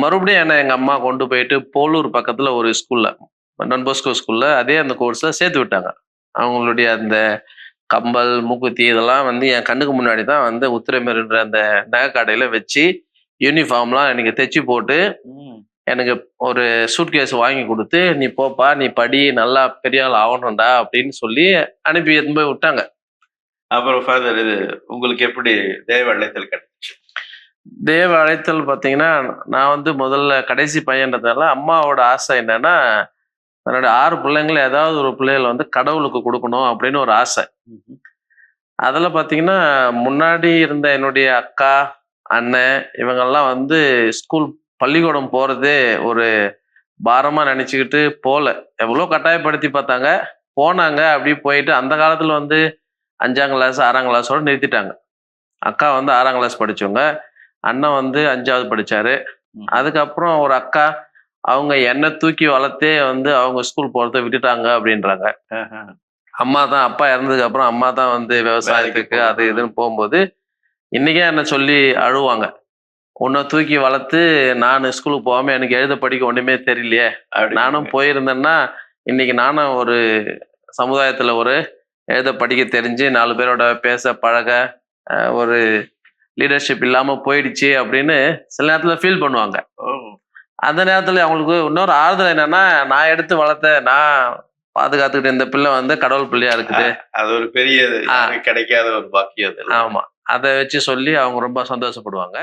மறுபடியும் என்ன எங்க அம்மா கொண்டு போயிட்டு போலூர் பக்கத்துல ஒரு ஸ்கூல்ல டன்போஸ்கோ ஸ்கூல்ல அதே அந்த கோர்ஸ்ல சேர்த்து விட்டாங்க. அவங்களுடைய அந்த கம்பல் மூக்குத்தி இதெல்லாம் வந்து என் கண்ணுக்கு முன்னாடி தான் வந்து உத்திரமேருன்ற அந்த நகை கடையில வச்சு யூனிஃபார்ம்லாம் எனக்கு தைச்சு போட்டு எனக்கு ஒரு சூட்கேஸ் வாங்கி கொடுத்து நீ போப்பா நீ படி நல்லா பெரிய ஆள் ஆகணும்டா அப்படின்னு சொல்லி அனுப்பி எடுத்துன்னு போய் விட்டாங்க. அப்புறம் ஃபாதர் இது உங்களுக்கு எப்படி தேவ அழைத்தல் தேவ அழைத்தல் பார்த்தீங்கன்னா நான் வந்து முதல்ல கடைசி பையன்றதால அம்மாவோட ஆசை என்னன்னா தன்னோட ஆறு பிள்ளைங்கள ஏதாவது ஒரு பிள்ளைகளை வந்து கடவுளுக்கு கொடுக்கணும் அப்படின்னு ஒரு ஆசை. அதில் பார்த்தீங்கன்னா முன்னாடி இருந்த என்னுடைய அக்கா அண்ணன் இவங்கெல்லாம் வந்து ஸ்கூல் பள்ளிக்கூடம் போகிறதே ஒரு பாரமாக நினச்சிக்கிட்டு போகல எவ்வளோ கட்டாயப்படுத்தி பார்த்தாங்க. போனாங்க. அப்படி போயிட்டு அந்த காலத்தில் வந்து அஞ்சாம் கிளாஸ் ஆறாம் கிளாஸோட நிறுத்திட்டாங்க. அக்கா வந்து ஆறாம் கிளாஸ் படிச்சவங்க. அண்ணன் வந்து அஞ்சாவது படிச்சாரு. அதுக்கப்புறம் ஒரு அக்கா அவங்க என்னை தூக்கி வளர்த்தே வந்து அவங்க ஸ்கூல் போறதை விட்டுட்டாங்க அப்படின்றாங்க. அம்மா தான் அப்பா இறந்ததுக்கு அப்புறம் அம்மா தான் வந்து விவசாயத்துக்கு அது இதுன்னு போகும்போது இன்னைக்கே என்ன சொல்லி அழுவாங்க. உன்னை தூக்கி வளர்த்து நான் ஸ்கூலுக்கு போகாம எனக்கு எழுத படிக்க ஒண்ணுமே தெரியலையே. நானும் போயிருந்தேன்னா இன்னைக்கு நானும் ஒரு சமுதாயத்துல ஒரு எழுத படிக்க தெரிஞ்சு நாலு பேரோட பேச பழக ஒரு லீடர்ஷிப் இல்லாம போயிடுச்சு அப்படின்னு சில நேரத்துல ஃபீல் பண்ணுவாங்க. அந்த நேரத்துல அவங்களுக்கு இன்னொரு ஆறுதல் என்னன்னா நான் எடுத்து வளர்த்த நான் பாதுகாத்துக்கிட்ட இந்த பிள்ளை வந்து கடவுள் பிள்ளையா இருக்குது. அது ஒரு பெரிய கிடைக்காத ஒரு பாக்கியம் ஆமா. அதை வச்சு சொல்லி அவங்க ரொம்ப சந்தோஷப்படுவாங்க.